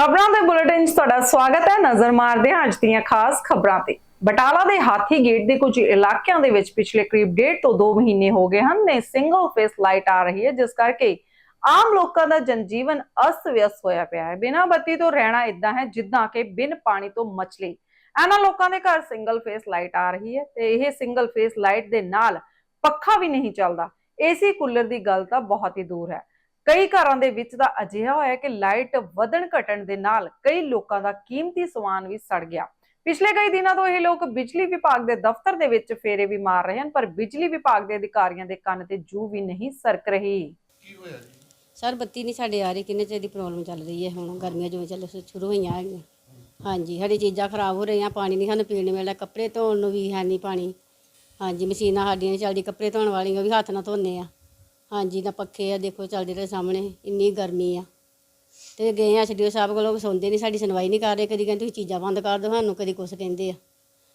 ਖਬਰਾਂ ਦੇ ਬੁਲੇਟਿਨ 'ਚ ਤੁਹਾਡਾ ਸਵਾਗਤ ਹੈ। ਨਜ਼ਰ ਮਾਰਦੇ ਹਾਂ ਅੱਜ ਦੀਆਂ ਖਾਸ ਖਬਰਾਂ ਤੇ। ਬਟਾਲਾ ਦੇ ਹਾਥੀ ਗੇਟ ਦੇ ਕੁਝ ਇਲਾਕਿਆਂ ਦੇ ਵਿੱਚ ਪਿਛਲੇ ਕਰੀਬ ਡੇਢ ਤੋਂ 2 ਮਹੀਨੇ ਹੋ ਗਏ ਹਨ। ਨੇ ਸਿੰਗਲ ਫੇਸ ਲਾਈਟ ਆ ਰਹੀ ਹੈ, ਜਿਸ ਕਰਕੇ ਆਮ ਲੋਕਾਂ ਦਾ ਜਨਜੀਵਨ ਅਸਤ-ਵਿਅਸਤ ਹੋਇਆ ਪਿਆ ਹੈ। ਬਿਨਾਂ ਬੱਤੀ ਤੋਂ ਰਹਿਣਾ ਇਦਾਂ ਹੈ ਜਿੱਦਾਂ ਕਿ ਬਿਨ ਪਾਣੀ ਤੋਂ ਮਛਲੀ ਇਹਨਾਂ ਲੋਕਾਂ ਦੇ ਘਰ ਸਿੰਗਲ ਫੇਸ ਲਾਈਟ ਆ ਰਹੀ ਹੈ ਤੇ ਇਹ ਸਿੰਗਲ ਫੇਸ ਲਾਈਟ ਦੇ ਨਾਲ ਪੱਖਾ ਵੀ ਨਹੀਂ ਚੱਲਦਾ। ਏਸੀ ਕੂਲਰ ਦੀ ਗੱਲ ਤਾਂ ਬਹੁਤ ਹੀ ਦੂਰ ਹੈ। ਕਈ ਘਰਾਂ ਦੇ ਵਿੱਚ ਤਾਂ ਅਜਿਹਾ ਹੋਇਆ ਕਿ ਲਾਈਟ ਵਧਣ ਘਟਣ ਦੇ ਨਾਲ ਕਈ ਲੋਕਾਂ ਦਾ ਕੀਮਤੀ ਸਮਾਨ ਵੀ ਸੜ ਗਿਆ। ਪਿਛਲੇ ਕਈ ਦਿਨਾਂ ਤੋਂ ਇਹ ਲੋਕ ਬਿਜਲੀ ਵਿਭਾਗ ਦੇ ਦਫ਼ਤਰ ਦੇ ਵਿੱਚ ਫੇਰੇ ਵੀ ਮਾਰ ਰਹੇ ਹਨ ਪਰ ਬਿਜਲੀ ਵਿਭਾਗ ਦੇ ਅਧਿਕਾਰੀਆਂ ਦੇ ਕੰਨ ਤੇ ਜੂ ਵੀ ਨਹੀਂ ਸਰਕ ਰਹੀ। ਕੀ ਹੋਇਆ ਜੀ? ਸਰ ਬੱਤੀ ਨਹੀਂ ਸਾਡੇ ਆ ਰਹੀ ਕਿੰਨੇ ਚਿਰ ਦੀ ਪ੍ਰੋਬਲਮ ਚੱਲ ਰਹੀ ਹੈ ਹੁਣ? ਗਰਮੀਆਂ ਜਿਵੇਂ ਚੱਲ ਸ਼ੁਰੂ ਹੋਈਆਂ ਹੈਗੀਆਂ। ਹਾਂਜੀ ਸਾਡੀ ਚੀਜ਼ਾਂ ਖਰਾਬ ਹੋ ਰਹੀਆਂ ਪਾਣੀ ਨਹੀਂ ਸਾਨੂੰ ਪੀਣ ਨੂੰ ਮਿਲਦਾ ਕੱਪੜੇ ਧੋਣ ਨੂੰ ਵੀ ਹੈ ਨਹੀਂ ਪਾਣੀ। ਹਾਂਜੀ ਮਸ਼ੀਨਾਂ ਸਾਡੀਆਂ ਨਹੀਂ ਚੱਲਦੀ ਕੱਪੜੇ ਧੋਣ ਵਾਲੀਆਂ ਵੀ ਹੱਥ ਨਾਲ ਧੋਨੇ ਆ। ਹਾਂਜੀ ਨਾ ਪੱਖੇ ਆ ਦੇਖੋ ਚੱਲਦੇ ਰਹੇ ਸਾਹਮਣੇ ਇੰਨੀ ਗਰਮੀ ਆ। ਤੇ ਗਏ ਆ ਛੱਡੀਓ ਸਾਹਿਬ ਕੋਲੋਂ ਸੁਣਦੇ ਨਹੀਂ ਸਾਡੀ ਸੁਣਵਾਈ ਨਹੀਂ ਕਰ ਰਹੇ ਕਦੀ ਕਹਿੰਦੇ ਤੁਸੀਂ ਚੀਜ਼ਾਂ ਬੰਦ ਕਰ ਦਿਓ ਸਾਨੂੰ ਕਦੀ ਕੁਛ ਕਹਿੰਦੇ ਆ।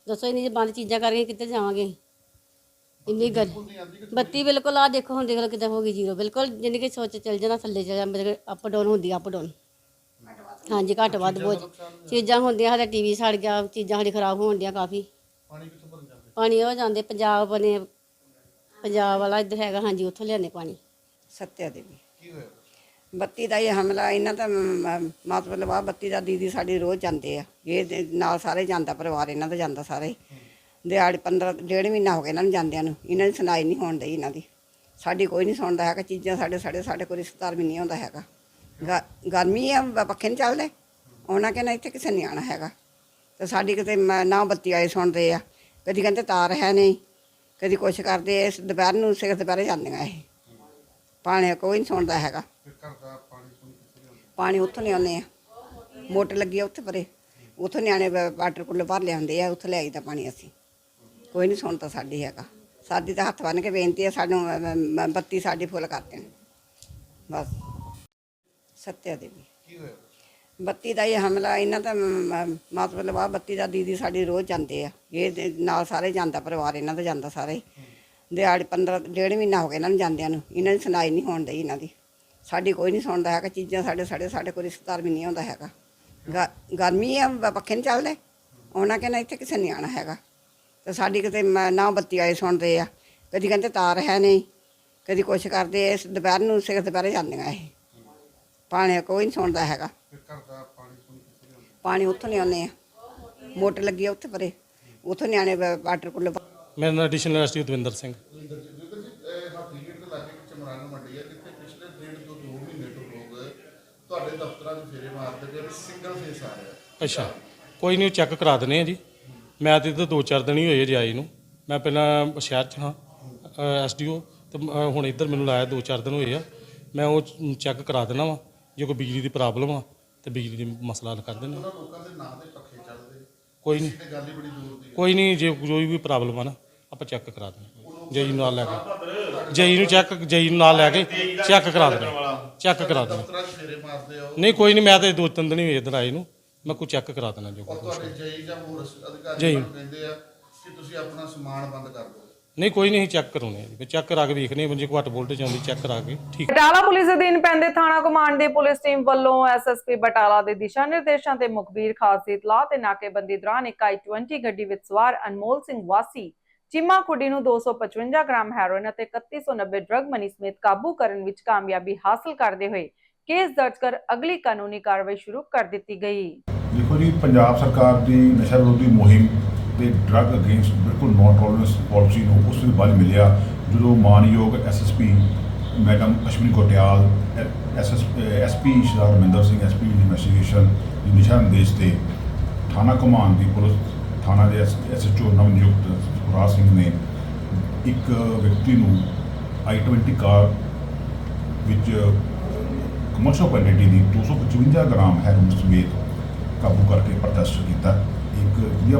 ਦੱਸੋ ਇੰਨੀ ਜੇ ਬੰਦ ਚੀਜ਼ਾਂ ਕਰਕੇ ਕਿੱਥੇ ਜਾਵਾਂਗੇ ਇੰਨੀ ਗਰ ਬੱਤੀ ਬਿਲਕੁਲ ਆ ਦੇਖੋ ਹੁਣ ਦੇਖ ਲਓ ਕਿੱਦਾਂ ਹੋ ਗਈ ਜ਼ੀਰੋ। ਬਿਲਕੁਲ ਜਿੰਨੀ ਕਿ ਸੋਚ ਚੱਲ ਜਾਣਾ ਥੱਲੇ ਚੱਲ ਜਾ ਮਤਲਬ ਅਪ ਡਾਊਨ ਹੁੰਦੀ ਅਪ ਡਾਊਨ ਹਾਂਜੀ ਘੱਟ ਵੱਧ ਬਹੁਤ। ਚੀਜ਼ਾਂ ਹੁੰਦੀਆਂ ਸਾਡਾ ਟੀਵੀ ਸੜ ਗਿਆ ਚੀਜ਼ਾਂ ਸਾਡੀ ਖਰਾਬ ਹੋਣ ਡੀਆਂ ਕਾਫੀ। ਪਾਣੀ ਕਿੱਥੋਂ ਭਰ ਜਾਂਦੇ? ਪਾਣੀ ਉਹ ਜਾਂਦੇ ਪੰਜਾਬ ਬਨੇ ਪੰਜਾਬ ਵਾਲਾ ਇੱਧਰ ਹੈਗਾ, ਹਾਂਜੀ, ਉੱਥੋਂ ਲਿਆਂਦੇ ਪਾਣੀ। ਸੱਤਿਆ ਦੇਵੀ। ਕੀ ਹੋਇਆ ਬੱਤੀ ਦਾ ਇਹ ਹਮਲਾ, ਇਹਨਾਂ ਦਾ ਮ- ਮਤਲਬ ਆ ਬੱਤੀ ਦਾ ਦੀਦੀ ਸਾਡੀ ਰੋਜ਼ ਜਾਂਦੇ ਆ। ਇਹ ਦੇ ਨਾਲ ਸਾਰੇ ਜਾਂਦਾ, ਪਰਿਵਾਰ ਇਹਨਾਂ ਦਾ ਜਾਂਦਾ ਸਾਰੇ। ਦਿਹਾੜੀ 15 ਡੇਢ ਮਹੀਨਾ ਹੋ ਗਿਆ ਇਹਨਾਂ ਨੂੰ ਜਾਂਦਿਆਂ ਨੂੰ। ਇਹਨਾਂ ਦੀ ਸੁਣਾਈ ਨਹੀਂ ਹੋਣ ਡਈ ਇਹਨਾਂ ਦੀ। ਸਾਡੀ ਕੋਈ ਨਹੀਂ ਸੁਣਦਾ ਹੈਗਾ, ਚੀਜ਼ਾਂ ਸਾਡੇ ਸਾਡੇ ਸਾਡੇ ਕੋਈ ਰਿਸ਼ਤੇਦਾਰ ਵੀ ਨਹੀਂ ਆਉਂਦਾ ਹੈਗਾ। ਗ- ਗਰਮੀ ਆ, ਬ- ਪੱਖੇ ਨਹੀਂ ਚੱਲਦੇ। ਉਹਨਾਂ ਕਹਿੰਦਾ ਇੱਥੇ ਕਿਸੇ ਨਹੀਂ ਆਉਣਾ ਹੈਗਾ। ਤੇ ਸਾਡੀ ਕਿਤੇ ਮ- ਨਾ ਬੱਤੀ ਆਏ ਸੁਣਦੇ ਆ। ਕਦੀ ਕਹਿੰਦੇ ਤਾਰ ਹੈ ਨਹੀਂ। ਕਦੀ ਕੁਛ ਕਰਦੇ ਆ। ਇਸ ਦੁਪਹਿਰ ਨੂੰ ਸਿਰ ਦੁਪਹਿਰੇ ਜਾਂਦੀਆਂ ਇਹ। ਪਾਣੀ ਕੋਈ ਨਹੀਂ ਸੁਣਦਾ ਹੈਗਾ। ਫਿਰ ਘਰ ਦਾ ਪਾਣੀ ਪੂਣੀ ਕਿੱਥੇ ਲਿਆਉਂਦੇ? ਪਾਣੀ ਉੱਥੋਂ ਲਿਆਉਂਦੇ ਆ। ਮੋਟਰ ਲੱਗੀ ਆ ਉੱਥੇ ਪਰੇ। ਉੱਥੋਂ ਨਿਆਣੇ ਵਾ- ਵਾਟਰ ਕੂਲਰ ਭਰ ਲਿਆਉਂਦੇ ਆ ਉੱਥੋਂ ਲਿਆਈਦਾ ਪਾਣੀ ਅਸੀਂ। ਕੋਈ ਨਹੀਂ ਸੁਣਦਾ ਸਾਡੀ ਹੈਗਾ। ਸਾਡੀ ਤਾਂ ਹੱਥ ਬੰਨ ਕੇ ਬੇਨਤੀ ਹੈ ਸਾਨੂੰ ਅਮ, ਅਮ, ਬੱਤੀ ਸਾਡੀ ਫੁੱਲ ਕਰ ਦੇਣ। ਬਸ। ਸੱਤਿਆ ਦੇਵੀ। ਕੀ ਹੋਇਆ? ਬੱਤੀ ਦਾ ਇਹ ਹਮਲਾ, ਇਹਨਾਂ ਦਾ ਮ- ਮ- ਮਤਲਬ ਆ ਬੱਤੀ ਦਾ ਦੀਦੀ ਸਾਡੀ ਰੋਜ਼ ਜਾਂਦੇ ਆ। ਇਹ ਦੇ ਨਾਲ ਸਾਰੇ ਜਾਂਦਾ, ਪਰਿਵਾਰ ਇਹਨਾਂ ਦਾ ਜਾਂਦਾ ਸਾਰੇ। ਦਿਹਾੜੀ 15 ਡੇਢ ਮਹੀਨਾ ਹੋ ਗਿਆ ਇਹਨਾਂ ਨੂੰ ਜਾਂਦਿਆਂ ਨੂੰ। ਇਹਨਾਂ ਦੀ ਸੁਣਾਈ ਨਹੀਂ ਹੋਣ ਡਈ ਇਹਨਾਂ ਦੀ। ਸਾਡੀ ਕੋਈ ਨਹੀਂ ਸੁਣਦਾ ਹੈਗਾ, ਚੀਜ਼ਾਂ ਸਾਡੇ ਸਾਡੇ ਸਾਡੇ ਕੋਈ ਰਿਸ਼ਤੇਦਾਰ ਵੀ ਨਹੀਂ ਆਉਂਦਾ ਹੈਗਾ। ਗ- ਗਰਮੀ ਆ, ਬ- ਪੱਖੇ ਨਹੀਂ ਚੱਲਦੇ। ਉਹਨਾਂ ਕਹਿੰਦਾ ਇੱਥੇ ਕਿਸੇ ਨਹੀਂ ਆਉਣਾ ਹੈਗਾ। ਤੇ ਸਾਡੀ ਕਿਤੇ ਮ- ਨਾ ਬੱਤੀ ਆਏ ਸੁਣਦੇ ਆ। ਕਦੀ ਕਹਿੰਦੇ ਤਾਰ ਹੈ ਨਹੀਂ। ਕਦੀ ਕੁਛ ਕਰਦੇ ਇਸ ਦੁਪਹਿਰ ਨੂੰ ਸਿਰ ਦੁਪਹਿਰੇ ਜਾਂਦੀਆਂ ਇਹ। ਪਾਣੀ ਕੋਈ ਨਹੀਂ ਸੁਣਦਾ ਹੈਗਾ। ਫਿਰ ਘਰ ਦਾ ਪਾਣੀ ਪੂਣੀ ਕਿੱਥੇ ਲਿਆਉਂਦੇ? ਪਾਣੀ ਉੱਥੋਂ ਲਿਆਉਂਦੇ ਆ। ਮੋਟਰ ਲੱਗੀ ਆ ਉੱਥੇ ਪਰੇ। ਉੱਥੋਂ ਨਿਆਣੇ ਵਾ- ਵਾਟਰ ਕੂਲਰ ਮੇਰਾ ਨਾਮ ਐਡੀਸ਼ਨਲ ਐਸਟੀ ਦਵਿੰਦਰ ਸਿੰਘ। ਰਵਿੰਦਰ ਜੀ ਰਵਿੰਦਰ ਜੀ ਇਹ ਹਾਥੀ ਗੇਟ ਦੇ ਲਾਗੇ ਵਿੱਚ ਚਮਰਾਨ ਮੰਡੀ ਹੈ ਜਿੱਥੇ ਪਿਛਲੇ ਡੇਢ ਤੋਂ 2 ਮਹੀਨੇ ਤੋਂ ਲੋਕ ਤੁਹਾਡੇ ਦਫ਼ਤਰਾਂ 'ਚ ਫੇਰੇ ਮਾਰਦੇ ਪਏ ਸਿੰਗਲ ਫੇਸ ਆ ਰਿਹਾ। ਅੱਛਾ। ਕੋਈ ਨਹੀਂ ਚੈੱਕ ਕਰਾ ਦਨੇ ਆ ਜੀ। ਮੈਂ ਤੇ ਇੱਧਰ ਦੋ ਚਾਰ ਦਿਨ ਹੀ ਹੋਏ ਜੀ ਆਏ ਨੂੰ। ਮੈਂ ਪਹਿਲਾਂ ਸ਼ਹਿਰ 'ਚ ਹਾਂ ਐਸਡੀਓ ਤੇ ਅ, ਹੁਣ ਇੱਧਰ ਮੈਨੂੰ ਲਾਇਆ ਦੋ ਚਾਰ ਦਿਨ ਹੋਏ ਆ। ਮੈਂ ਉਹ ਚੈੱਕ ਕਰਾ ਦੇਣਾ ਵਾ ਜੇ ਕੋਈ ਬਿਜਲੀ ਦੀ ਪ੍ਰੋਬਲਮ ਆ। ਤੇ ਬਿਜਲੀ ਦੀ ਮਸਲਾ ਹੱਲ ਕਰ ਦਿੰਦੇ ਉਹਨਾਂ ਲੋਕਾਂ ਦੇ ਨਾਂ ਦੇ ਪੱਖੇ ਚੱਲਦੇ। ਕੋਈ ਨਹੀਂ। ਤੇ ਗੱਲ ਹੀ ਬੜੀ ਦੂਰ ਦੀ ਹੈ। ਕੋਈ ਨਹੀਂ ਜੇ ਕੋਈ ਵੀ ਪ੍ਰੋਬਲਮ ਆ ਨਾ ਆਪਾਂ ਚੈੱਕ ਕਰਾ ਦੇਣਾ ਜਈ ਨੂੰ ਨਾਲ ਲੈ ਕੇ। ਜਈ ਨੂੰ ਚੈੱਕ ਜਈ ਨੂੰ ਨਾਲ ਲੈ ਕੇ ਚੈੱਕ ਕਰਾ ਦੇਣਾ ਚੈੱਕ ਕਰਾ ਦੇਣਾ ਦਫ਼ਤਰਾਂ 'ਚ ਫੇਰੇ ਮਾਰਦੇ ਆ ਉਹ। ਨਹੀਂ ਕੋਈ ਨਹੀਂ ਮੈਂ ਤੇ ਦੋ ਤਿੰਨ ਦਿਨ ਹੀ ਇੱਧਰ ਆਏ ਨੂੰ। ਮੈਂ ਕੋਈ ਚੈੱਕ ਕਰਾ ਦੇਣਾ ਜੋ ਔਰ ਤੁਹਾਡੇ ਜਈ ਜਾਂ ਹੋਰ ਅਧਿਕਾਰੀ ਜਈ। ਕਹਿੰਦੇ ਆ ਕਿ ਤੁਸੀਂ ਆਪਣਾ ਸਮਾਨ ਬੰਦ ਕਰ ਦਿਓ। ਨਹੀਂ ਕੋਈ ਨਹੀਂ ਚੈੱਕ ਕਰਾਉਣੇ ਆ ਜੀ। ਚੈੱਕ ਕਰਾ ਕੇ ਵੇਖਨੇ ਕੋਈ ਘੱਟ ਵੋਲਟੇਜ ਆਉਂਦੀ ਚੈੱਕ ਕਰਾ ਕੇ। ਠੀਕ। ਬਟਾਲਾ ਪੁਲਿਸ ਅਧੀਨ ਪੈਂਦੇ ਥਾਣਾ ਕਮਾਂਡ ਦੀ ਪੁਲਿਸ ਟੀਮ ਵੱਲੋਂ ਐਸਐਸਪੀ ਬਟਾਲਾ ਦੇ ਦਿਸ਼ਾ ਨਿਰਦੇਸ਼ਾਂ ਤੇ ਮੁਖਬੀਰ ਖਾਸ ਦੀ ਇਤਲਾਹ ਤੇ ਨਾਕੇਬੰਦੀ ਦੌਰਾਨ ਇੱਕ i20 ਗੱਡੀ ਵਿੱਚ ਸਵਾਰ ਅਨਮੋਲ ਸਿੰਘ ਵਾਸੀ ਚੀਮਾ ਖੁੱਡੀ ਨੂੰ 255 ਗ੍ਰਾਮ ਹੈਰੋਇਨ ਅਤੇ 3190 ਡਰਗ ਮਨੀ ਸਮੇਤ ਕਾਬੂ ਕਰਨ ਵਿੱਚ ਕਾਮਯਾਬੀ ਹਾਸਲ ਕਰਦੇ ਹੋਏ ਕੇਸ ਦਰਜ ਕਰ ਅਗਲੀ ਕਾਨੂੰਨੀ ਕਾਰਵਾਈ ਸ਼ੁਰੂ ਕਰ ਦਿੱਤੀ ਗਈ। ਦੇਖੋ ਜੀ ਪੰਜਾਬ ਸਰਕਾਰ ਦੀ ਨਸ਼ਾ ਵਿਰੋਧੀ ਮੁਹਿੰਮ ਤੇ ਡਰੱਗ ਅਗੇਂਸਟ ਬਿਲਕੁਲ ਨੋਨ ਟੋਲਰੈਂਸ ਪਾਲਿਸੀ ਨੂੰ ਉਸ ਤੋਂ ਬਾਅਦ ਮਿਲਿਆ, ਜਦੋਂ ਮਾਨਯੋਗ SSP madam Ashwani Kotiyal SSP Shri Raminder Singh SP investigation ਦੀ ਦਿਸ਼ਾ ਨਿਰਦੇਸ਼ ਤੇ ਥਾਣਾ ਕਮਾਨ ਦੀ ਪੁਲਿਸ, ਥਾਣਾ ਦੇ ਐਸਐਚਓ ਨਵ ਨਿਯੁਕਤ ਸੁਖਰਾਜ ਸਿੰਘ ਨੇ ਇੱਕ ਵਿਅਕਤੀ ਨੂੰ i20 ਕਾਰ ਵਿੱਚ ਕਮਰਸ਼ਲ ਕੁਆਂਟੀਟੀ ਦੀ 255 ਗ੍ਰਾਮ ਹੈਰੋਇਨ ਸਮੇਤ ਕਾਬੂ ਕਰਕੇ ਪ੍ਰਦਰਸ਼ਨ ਕੀਤਾ। ਇੱਕ ਵਧੀਆ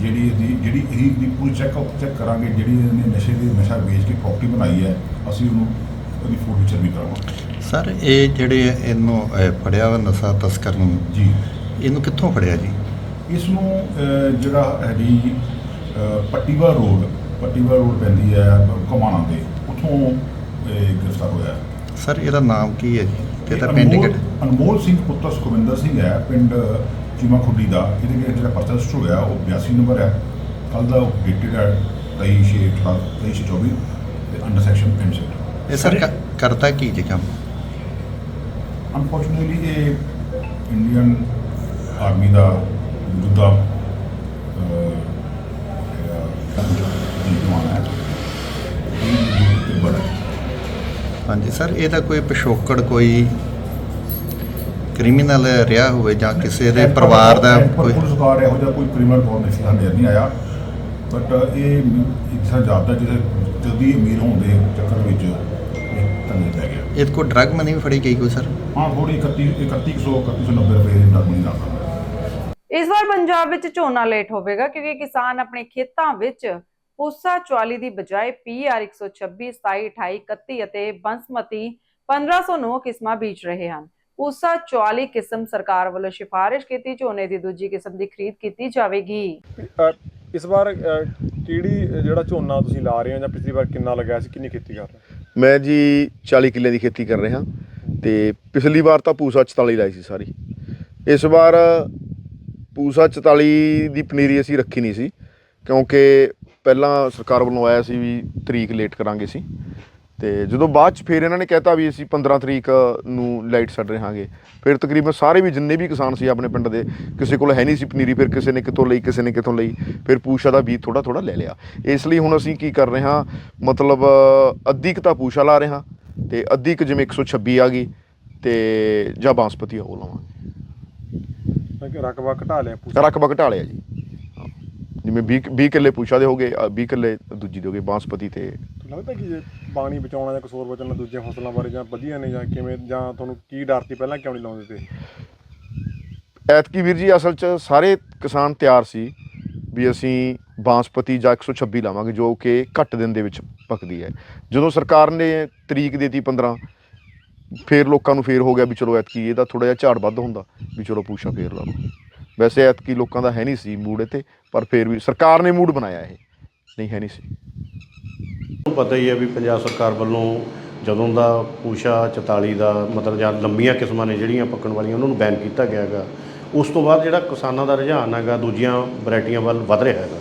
ਜਿਹੜੀ ਇਹਦੀ ਜਿਹੜੀ ਇਹਦੀ ਦੀ ਪੂਰੀ ਚੈੱਕ ਚੈੱਕ ਕਰਾਂਗੇ ਜਿਹੜੀ ਇਹਨੇ ਨਸ਼ੇ ਦੀ ਨਸ਼ਾ ਵੇਚ ਕੇ ਪ੍ਰਾਪਰਟੀ ਬਣਾਈ ਹੈ ਅਸੀਂ ਉਹਨੂੰ ਉਹਦੀ ਫੋਟੋ ਵੀ ਕਰਾਵਾਂਗੇ ਸਰ ਇਹ ਜਿਹੜੇ ਇਹਨੂੰ ਫੜਿਆ ਵਾ ਨਸ਼ਾ ਤਸਕਰ ਨੂੰ ਜੀ। ਇਹਨੂੰ ਕਿੱਥੋਂ ਫੜਿਆ ਜੀ? ਇਸ ਨੂੰ ਜਿਹੜਾ ਹੈਗੀ ਪੱਟੀਵਾ ਰੋਡ ਪੱਟੀਵਾ ਰੋਡ ਪੈਂਦੀ ਹੈ ਕਮਾਣਾ ਤੇ ਉੱਥੋਂ ਗ੍ਰਿਫਤਾਰ ਹੋਇਆ। ਸਰ ਇਹਦਾ ਨਾਮ ਕੀ ਹੈ ਜੀ? ਤੇ ਇਹ ਪਿੰਡ ਅਨਮੋਲ ਸਿੰਘ ਪੁੱਤਰ ਸੁਖਵਿੰਦਰ ਸਿੰਘ ਹੈ ਪਿੰਡ ਚੀਮਾ ਖੁੱਡੀ ਦਾ ਇਹਦੇ ਵਿੱਚ ਜਿਹੜਾ ਪਰਚਾ ਰਜਿਸਟਰ ਹੋਇਆ ਉਹ 82 ਨੰਬਰ ਹੈ। ਕੱਲ ਦਾ ਉਹ ਡੇਟਡ ਹੈ 23 ਛੇ 23 ਛੇ 24 ਤੇ ਅੰਡਰ ਸੈਕਸ਼ਨ ਐਂਡ ਇਹ ਸਰ ਕ- ਕਰਦਾ ਕੀ ਜੀ ਕੰਮ? ਅਨਫੋਰਚੂਨੇਟਲੀ ਇਹ ਇੰਡੀਅਨ ਆਰਮੀ ਦਾ ਬੜਾ ਹਾਂਜੀ ਸਰ ਇਹਦਾ ਕੋਈ ਪਿਛੋਕੜ ਕੋਈ ਕ੍ਰਿਮੀਨਲ ਰਿਹਾ ਹੋਵੇ ਜਾਂ ਕਿਸੇ ਦੇ ਪਰਿਵਾਰ ਦਾ ਕੋਈ ਪੁਲਿਸ ਕਾਰ ਇਹੋ ਜਿਹਾ ਕੋਈ ਕ੍ਰਿਮੀਨਲ ਰਿਕਾਰਡ ਨਹੀਂ ਸਾਡੇ ਨਹੀਂ ਆਇਆ। ਬਟ ਇਹ ਇਨਸਾਨ ਜਾਪਦਾ ਜਿਹਦੇ ਜਲਦੀ ਅਮੀਰ ਹੋਣ ਦੇ ਚੱਕਰ ਵਿੱਚ ਤੰਗੇ ਪੈ ਗਿਆ ਇਹਦੇ ਕੋਲ ਡਰਗ ਮਨੀ ਵੀ ਫੜੀ ਗਈ ਕੋਈ ਸਰ ਹਾਂ ਥੋੜੀ 31 3100 3190 ਰੁਪਏ ਦੀ ਦਰਮਨੀ ਲੱਗਦਾ ਇਸ ਵਾਰ ਪੰਜਾਬ ਵਿੱਚ ਝੋਨਾ ਲੇਟ ਹੋਵੇਗਾ ਕਿਉਂਕਿ ਕਿਸਾਨ ਆਪਣੇ ਖੇਤਾਂ ਵਿੱਚ ਪੂਸਾ 44 ਦੀ ਬਜਾਏ PR 126 27 28 31 ਅਤੇ ਬੰਸਮਤੀ 1509 ਕਿਸਮਾਂ ਬੀਜ ਰਹੇ ਹਨ। ਪੂਸਾ 44 ਕਿਸਮ ਸਰਕਾਰ ਵੱਲੋਂ ਸਿਫਾਰਿਸ਼ ਕੀਤੀ ਝੋਨੇ ਦੀ ਦੂਜੀ ਕਿਸਮ ਦੀ ਖਰੀਦ ਕੀਤੀ ਜਾਵੇਗੀ। ਇਸ ਵਾਰ ਕਿਹੜੀ ਜਿਹੜਾ ਝੋਨਾ ਤੁਸੀਂ ਲਾ ਰਹੇ ਹੋ ਜਾਂ ਪਿਛਲੀ ਵਾਰ ਕਿੰਨਾ ਲਗਾਇਆ ਸੀ ਕਿੰਨੀ ਖੇਤੀ ਕਰ ਰਹੇ ਮੈਂ ਜੀ 40 ਕਿੱਲੇ ਦੀ ਖੇਤੀ ਕਰ ਰਿਹਾ। ਤੇ ਪਿਛਲੀ ਵਾਰ ਤਾਂ ਪੂਸਾ 44 ਲਾਈ ਸੀ ਸਾਰੀ। ਇਸ ਵਾਰ ਪੂਸਾ 44 ਦੀ ਪਨੀਰੀ ਅਸੀਂ ਰੱਖੀ ਨਹੀਂ ਸੀ ਕਿਉਂਕਿ ਪਹਿਲਾਂ ਸਰਕਾਰ ਵੱਲੋਂ ਆਇਆ ਸੀ ਵੀ ਤਰੀਕ ਲੇਟ ਕਰਾਂਗੇ ਸੀ ਤੇ ਜਦੋਂ ਬਾਅਦ ਚ ਫਿਰ ਇਹਨਾਂ ਨੇ ਕਹਿਤਾ ਵੀ ਅਸੀਂ 15 ਤਰੀਕ ਨੂੰ ਲਾਈਟ ਛੱਡ ਰਹਾਂਗੇ। ਫਿਰ ਤਕਰੀਬਨ ਸਾਰੇ ਵੀ ਜਿੰਨੇ ਵੀ ਕਿਸਾਨ ਸੀ ਆਪਣੇ ਪਿੰਡ ਦੇ ਕਿਸੇ ਕੋਲ ਹੈ ਨਹੀਂ ਸੀ ਪਨੀਰੀ ਫਿਰ ਕਿਸੇ ਨੇ ਕਿਤੋਂ ਲਈ ਕਿਸੇ ਨੇ ਕਿਤੋਂ ਲਈ ਫਿਰ ਪੂਸ਼ਾ ਦਾ ਬੀਜ ਥੋੜਾ ਥੋੜਾ ਲੈ ਲਿਆ। ਇਸ ਲਈ ਹੁਣ ਅਸੀਂ ਕੀ ਕਰ ਰਹੇ ਹਾਂ ਮਤਲਬ ਅੱਧੀ ਕੁ ਤਾਂ ਪੂਸ਼ਾ ਲਾ ਰਹੇ ਹਾਂ ਤੇ ਅੱਧੀ ਕੁ ਜਿਵੇਂ 126 ਆ ਗਈ ਤੇ ਜਾਂ ਬਾਂਸਪਤੀ ਉਹ ਲਾਵਾਂਗੇ। ਰਕਬਾ ਘਟਾ ਲਿਆ ਪੂਰਾ ਰਕਬਾ ਘਟਾ ਲਿਆ ਜੀ। ਜਿਵੇਂ 20 20 ਕਿੱਲੇ ਪੂਸ਼ਾ ਦੇ ਹੋ ਗਏ ਅ, 20 ਕਿੱਲੇ ਦੂਜੀ ਦੇ ਹੋ ਗਏ ਬਾਂਸਪਤੀ ਤੇ ਲੱਗਦਾ ਕਿ ਜੇ ਪਾਣੀ ਬਚਾਉਣਾ ਜਾਂ ਕਸੂਰ ਬਚਾਉਣਾ ਦੂਜੀਆਂ ਫਸਲਾਂ ਬਾਰੇ ਜਾਂ ਵਧੀਆ ਨੇ ਜਾਂ ਕਿਵੇਂ ਜਾਂ ਤੁਹਾਨੂੰ ਕੀ ਡਰ ਸੀ ਪਹਿਲਾਂ ਕਿਉਂ ਨਹੀਂ ਲਾਉਂਦੇ ਤੇ? ਐਤਕੀ ਵੀਰ ਜੀ, ਅਸਲ 'ਚ ਸਾਰੇ ਕਿਸਾਨ ਤਿਆਰ ਸੀ ਵੀ ਅਸੀਂ ਬਾਂਸਪਤੀ ਜਾਂ 126 ਲਾਵਾਂਗੇ, ਜੋ ਕਿ ਘੱਟ ਦਿਨ ਦੇ ਵਿੱਚ ਪੱਕਦੀ ਹੈ। ਜਦੋਂ ਸਰਕਾਰ ਨੇ ਤਰੀਕ ਦੇਤੀ 15 ਫੇਰ ਲੋਕਾਂ ਨੂੰ ਫੇਰ ਹੋ ਗਿਆ ਵੀ ਚਲੋ ਐਤਕੀ ਇਹਦਾ ਥੋੜਾ ਜਿਹਾ ਝਾੜ ਵੱਧ ਹੁੰਦਾ ਵੀ ਚਲੋ ਪੂਛਾ ਫੇਰ ਲਾ ਲਓ। ਵੈਸੇ ਐਤਕੀ ਲੋਕਾਂ ਦਾ ਹੈ ਨਹੀਂ ਸੀ ਮੂਡ ਇੱਥੇ, ਪਰ ਫੇਰ ਵੀ ਸਰਕਾਰ ਨੇ ਮੂਡ ਬਣਾਇਆ ਇਹ। ਨਹੀਂ, ਹੈ ਨਹੀਂ ਸੀ। ਪਤਾ ਹੀ ਹੈ ਵੀ ਪੰਜਾਬ ਸਰਕਾਰ ਵੱਲੋਂ ਜਦੋਂ ਦਾ ਪੂਸ਼ਾ 44 ਦਾ ਮਤਲਬ ਜਾਂ ਲੰਬੀਆਂ ਕਿਸਮਾਂ ਨੇ ਜਿਹੜੀਆਂ ਪੱਕਣ ਵਾਲੀਆਂ, ਉਹਨਾਂ ਨੂੰ ਬੈਨ ਕੀਤਾ ਗਿਆ ਹੈਗਾ। ਉਸ ਤੋਂ ਬਾਅਦ ਜਿਹੜਾ ਕਿਸਾਨਾਂ ਦਾ ਰੁਝਾਨ ਹੈਗਾ, ਦੂਜੀਆਂ ਵੈਰਾਈਟੀਆਂ ਵੱਲ ਵਧ ਰਿਹਾ ਹੈਗਾ।